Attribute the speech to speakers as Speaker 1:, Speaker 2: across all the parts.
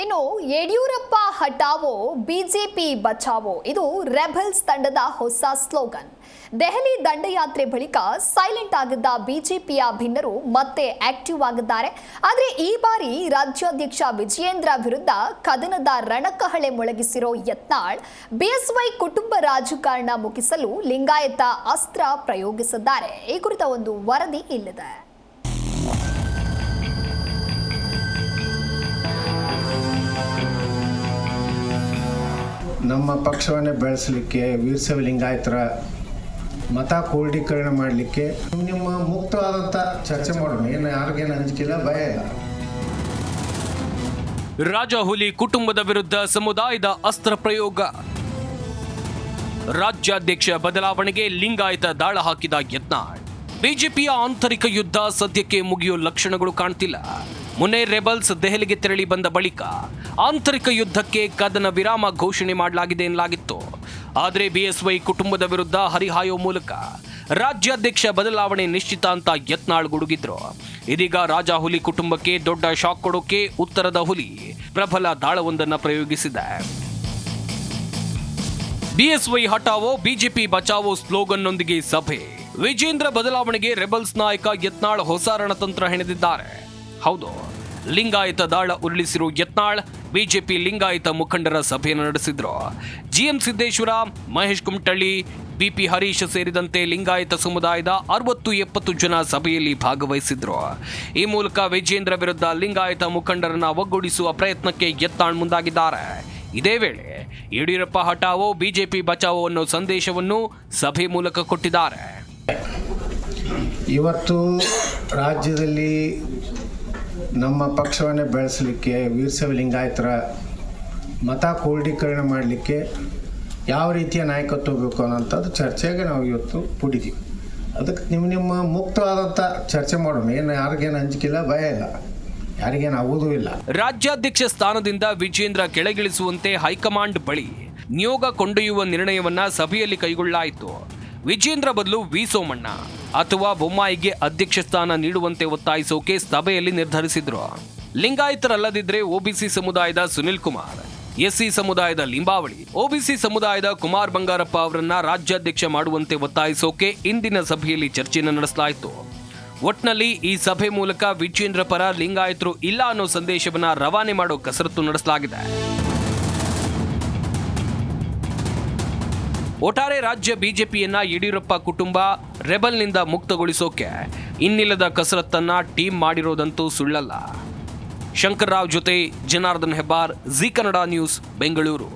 Speaker 1: ಇನ್ನು ಯಡಿಯೂರಪ್ಪ ಹಟಾವೋ ಬಿಜೆಪಿ ಬಚಾವೋ, ಇದು ರೆಬಲ್ಸ್ ತಂಡದ ಹೊಸ ಸ್ಲೋಗನ್. ದೆಹಲಿ ದಂಡಯಾತ್ರೆ ಬಳಿಕ ಸೈಲೆಂಟ್ ಆಗಿದ್ದ ಬಿಜೆಪಿಯ ಭಿನ್ನರು ಮತ್ತೆ ಆಕ್ಟಿವ್ ಆಗಿದ್ದಾರೆ. ಆದರೆ ಈ ಬಾರಿ ರಾಜ್ಯಾಧ್ಯಕ್ಷ ವಿಜಯೇಂದ್ರ ವಿರುದ್ಧ ಕದನದ ರಣಕಹಳೆ ಮೊಳಗಿಸಿರೋ ಯತ್ನಾಳ್, ಬಿಎಸ್ವೈ ಕುಟುಂಬ ರಾಜಕಾರಣ ಮುಗಿಸಲು ಲಿಂಗಾಯತ ಅಸ್ತ್ರ ಪ್ರಯೋಗಿಸಿದ್ದಾರೆ. ಈ ಕುರಿತ ಒಂದು ವರದಿ ಇಲ್ಲಿದೆ.
Speaker 2: ನಮ್ಮ ಪಕ್ಷವನ್ನೇ ಬೆಳೆಸಲಿಕ್ಕೆ ವೀರಶೈವ ಲಿಂಗಾಯತರ ಮತ ಕ್ರೋಢೀಕರಣ ಮಾಡಲಿಕ್ಕೆ ನಿಮ್ಮ ಮುಕ್ತವಾದಂಥ ಚರ್ಚೆ ಮಾಡೋಣ. ಏನು, ಯಾರಿಗೇನು ಅಂಜಿಕಿಲ್ಲ ಭಯ ಇಲ್ಲ.
Speaker 3: ರಾಜ ಹುಲಿ ಕುಟುಂಬದ ವಿರುದ್ಧ ಸಮುದಾಯದ ಅಸ್ತ್ರ ಪ್ರಯೋಗ. ರಾಜ್ಯಾಧ್ಯಕ್ಷ ಬದಲಾವಣೆಗೆ ಲಿಂಗಾಯತ ದಾಳ ಹಾಕಿದ ಯತ್ನಾಳ್. ಬಿಜೆಪಿಯ ಆಂತರಿಕ ಯುದ್ಧ ಸದ್ಯಕ್ಕೆ ಮುಗಿಯೋ ಲಕ್ಷಣಗಳು ಕಾಣ್ತಿಲ್ಲ. ಮೊನ್ನೆ ರೆಬಲ್ಸ್ ದೆಹಲಿಗೆ ತೆರಳಿ ಬಂದ ಬಳಿಕ ಆಂತರಿಕ ಯುದ್ಧಕ್ಕೆ ಕದನ ವಿರಾಮ ಘೋಷಣೆ ಮಾಡಲಾಗಿದೆ ಎನ್ನಲಾಗಿತ್ತು. ಆದರೆ ಬಿಎಸ್ವೈ ಕುಟುಂಬದ ವಿರುದ್ಧ ಹರಿಹಾಯೋ ಮೂಲಕ ರಾಜ್ಯಾಧ್ಯಕ್ಷ ಬದಲಾವಣೆ ನಿಶ್ಚಿತ ಅಂತ ಯತ್ನಾಳ್ ಗುಡುಗಿದ್ರು ಇದೀಗ ರಾಜ ಹುಲಿ ಕುಟುಂಬಕ್ಕೆ ದೊಡ್ಡ ಶಾಕ್ ಕೊಡೋಕೆ ಉತ್ತರದ ಹುಲಿ ಪ್ರಬಲ ದಾಳವೊಂದನ್ನು ಪ್ರಯೋಗಿಸಿದೆ. ಬಿಎಸ್ವೈ ಹಟಾವೋ ಬಿಜೆಪಿ ಬಚಾವೋ ಸ್ಲೋಗನ್ನೊಂದಿಗೆ ಸಭೆ. ವಿಜೇಂದ್ರ ಬದಲಾವಣೆಗೆ ರೆಬಲ್ಸ್ ನಾಯಕ ಯತ್ನಾಳ್ ಹೊಸ ರಣತಂತ್ರ ಹೆಣೆದಿದ್ದಾರೆ. ಹೌದು, ಲಿಂಗಾಯತ ದಾಳ ಉರುಳಿಸಿರುವ ಯತ್ನಾಳ್ ಬಿಜೆಪಿ ಲಿಂಗಾಯತ ಮುಖಂಡರ ಸಭೆಯನ್ನು ನಡೆಸಿದ್ರು. ಜಿಎಂ ಸಿದ್ದೇಶ್ವರ, ಮಹೇಶ್ ಕುಮಟಳ್ಳಿ, ಬಿಪಿ ಹರೀಶ್ ಸೇರಿದಂತೆ ಲಿಂಗಾಯತ ಸಮುದಾಯದ ಅರವತ್ತು ಎಪ್ಪತ್ತು ಜನ ಸಭೆಯಲ್ಲಿ ಭಾಗವಹಿಸಿದ್ರು. ಈ ಮೂಲಕ ವಿಜೇಂದ್ರ ವಿರುದ್ಧ ಲಿಂಗಾಯತ ಮುಖಂಡರನ್ನ ಒಗ್ಗೂಡಿಸುವ ಪ್ರಯತ್ನಕ್ಕೆ ಯತ್ನಾಳ್ ಮುಂದಾಗಿದ್ದಾರೆ. ಇದೇ ವೇಳೆ ಯಡಿಯೂರಪ್ಪ ಹಠಾವೋ, ಬಿಜೆಪಿ ಬಚಾವೋ ಅನ್ನೋ ಸಂದೇಶವನ್ನು ಸಭೆ ಮೂಲಕ ಕೊಟ್ಟಿದ್ದಾರೆ.
Speaker 2: ಇವತ್ತು ರಾಜ್ಯದಲ್ಲಿ ನಮ್ಮ ಪಕ್ಷವನ್ನೇ ಬೆಳೆಸಲಿಕ್ಕೆ ವೀರಶೈವ ಲಿಂಗಾಯತರ ಮತ ಕೋಲ್ಡೀಕರಣ ಮಾಡಲಿಕ್ಕೆ ಯಾವ ರೀತಿಯ ನಾಯಕತ್ವ ಬೇಕು ಅನ್ನೋಂಥದ್ದು ಚರ್ಚೆಗೆ ನಾವು ಇವತ್ತು ಕೂಡಿದ್ದೀವಿ ಅದಕ್ಕೆ ನಿಮ್ಮ ನಿಮ್ಮ ಮುಕ್ತವಾದಂಥ ಚರ್ಚೆ ಮಾಡೋಣ. ಏನು ಯಾರಿಗೇನು ಹಂಚಿಕಿಲ್ಲ ಭಯ ಇಲ್ಲ. ಯಾರಿಗೇನು ಇಲ್ಲ.
Speaker 3: ರಾಜ್ಯಾಧ್ಯಕ್ಷ ಸ್ಥಾನದಿಂದ ವಿಜೇಂದ್ರ ಕೆಳಗಿಳಿಸುವಂತೆ ಹೈಕಮಾಂಡ್ ಬಳಿ ನಿಯೋಗ ಕೊಂಡೊಯ್ಯುವ ನಿರ್ಣಯವನ್ನ ಸಭೆಯಲ್ಲಿ ಕೈಗೊಳ್ಳಲಾಯಿತು. ವಿಜೇಂದ್ರ ಬದಲು ವಿ ಸೋಮಣ್ಣ. ಅಥವಾ ಬೊಮ್ಮಾಯಿಗೆ ಅಧ್ಯಕ್ಷ ಸ್ಥಾನ ನೀಡುವಂತೆ ಒತ್ತಾಯಿಸೋಕೆ ಸಭೆಯಲ್ಲಿ ನಿರ್ಧರಿಸಿದ್ರು. ಲಿಂಗಾಯತರಲ್ಲದಿದ್ರೆ ಒಬಿಸಿ ಸಮುದಾಯದ ಸುನಿಲ್ ಕುಮಾರ್, ಎಸ್ಸಿ ಸಮುದಾಯದ ಲಿಂಬಾವಳಿ ಒಬಿಸಿ ಸಮುದಾಯದ ಕುಮಾರ್ ಬಂಗಾರಪ್ಪ ಅವರನ್ನ ರಾಜ್ಯಾಧ್ಯಕ್ಷ ಮಾಡುವಂತೆ ಒತ್ತಾಯಿಸೋಕೆ ಇಂದಿನ ಸಭೆಯಲ್ಲಿ ಚರ್ಚೆಯನ್ನು ನಡೆಸಲಾಯಿತು. ಒಟ್ನಲ್ಲಿ ಈ ಸಭೆ ಮೂಲಕ ವಿಜೇಂದ್ರ ಪರ ಲಿಂಗಾಯತರು ಇಲ್ಲ ಅನ್ನೋ ಸಂದೇಶವನ್ನ ರವಾನೆ ಮಾಡೋ ಕಸರತ್ತು ನಡೆಸಲಾಗಿದೆ. ಒಟ್ಟಾರೆ ರಾಜ್ಯ ಬಿಜೆಪಿಯನ್ನ ಯಡಿಯೂರಪ್ಪ ಕುಟುಂಬ ರೆಬಲ್ನಿಂದ ಮುಕ್ತಗೊಳಿಸೋಕೆ ಇನ್ನಿಲ್ಲದ ಕಸರತ್ತನ್ನ ಟೀಮ್ ಮಾಡಿರೋದಂತೂ ಸುಳ್ಳಲ್ಲ. ಶಂಕರ್ರಾವ್ ಜೊತೆ Janardhan Hebbar Zee Kannada news Bengaluru.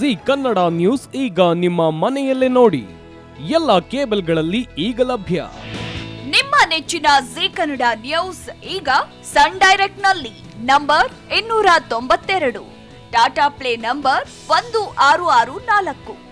Speaker 4: Zee Kannada news ಈಗ ನಿಮ್ಮ ಮನೆಯಲ್ಲೇ ನೋಡಿ. ಎಲ್ಲ ಕೇಬಲ್ಗಳಲ್ಲಿ ಈಗ ಲಭ್ಯ.
Speaker 5: ನಿಮ್ಮ ನೆಚ್ಚಿನ ಜಿ ಕನ್ನಡ ನ್ಯೂಸ್ ಈಗ ಸನ್ ಡೈರೆಕ್ಟ್ನಲ್ಲಿ ನಂಬರ್ ಇನ್ನೂರ ತೊಂಬತ್ತೆರಡು. ಟಾಟಾ ಪ್ಲೇ ನಂಬರ್ ಒಂದು ಆರು ಆರು ನಾಲ್ಕು.